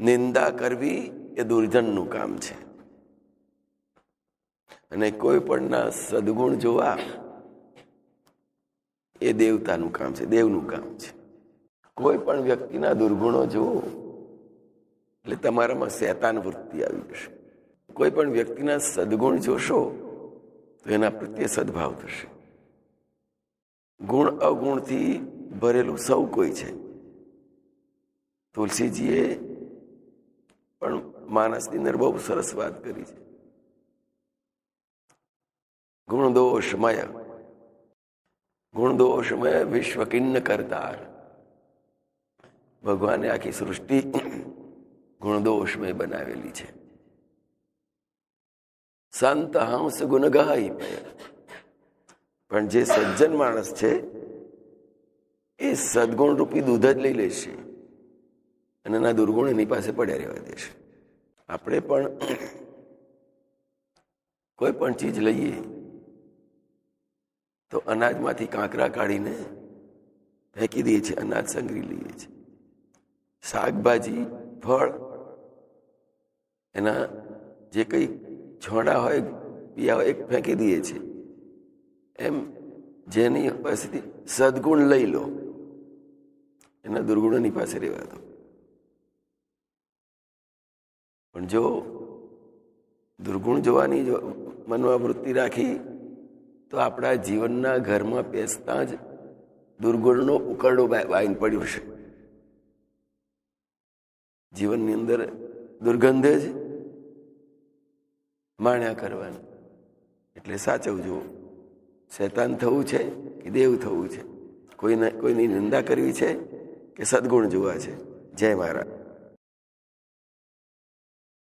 નિંદા કરવી એ દુર્જનનું કામ છે. અને કોઈ પણના સદગુણ જોવા એ દેવતાનું કામ છે, દેવનું કામ છે. કોઈ પણ વ્યક્તિના દુર્ગુણો જુઓ, એટલે તમારામાં શેતાન વૃત્તિ આવી જશે. કોઈ પણ વ્યક્તિના સદગુણ જોશો, તો એના પ્રત્યે સદભાવ થશે. ગુણ અવગુણથી ભરેલું સૌ કોઈ છે. તુલસીજીએ પણ માનસની અંદર બહુ સરસ વાત કરી છે. ગુણ દોષમય ગુણ દોષમય વિશ્વ કિન્ન કરતા ભગવાને આખી સૃષ્ટિ ગુણદોષમય બનાવેલી છે. સંત હંસ ગુણ પણ જે સજ્જન માણસ છે, એ સદગુણ રૂપી દૂધ જ લઈ લેશે. અને એના દુર્ગુણ એની પાસે પડ્યા રહેવા દેશે. આપણે પણ કોઈ પણ ચીજ લઈએ, તો અનાજમાંથી કાંકરા કાઢીને ફેંકી દઈએ છીએ, અનાજ સંગ્રહી લઈએ છીએ. શાકભાજી, ફળ, એના જે કંઈ છોડા હોય પિયા હોય ફેંકી દઈએ છીએ. એમ જેની પાસેથી સદગુણ લઈ લો. એના દુર્ગુણોની પાસે રહેવા દો. પણ જો દુર્ગુણ જોવાની મનમાં વૃત્તિ રાખી, તો આપણા જીવનના ઘરમાં બેસતા જ દુર્ગુણનો ઉકરડો વાઈન પડ્યો છે જીવનની અંદર દુર્ગંધે જ માણ્યા કરવાનું. એટલે સાચવજો. શૈતાન થવું છે કે દેવ થવું છે? કોઈને, કોઈની નિંદા કરવી છે કે સદગુણ જોવા છે? જય મહારાજ.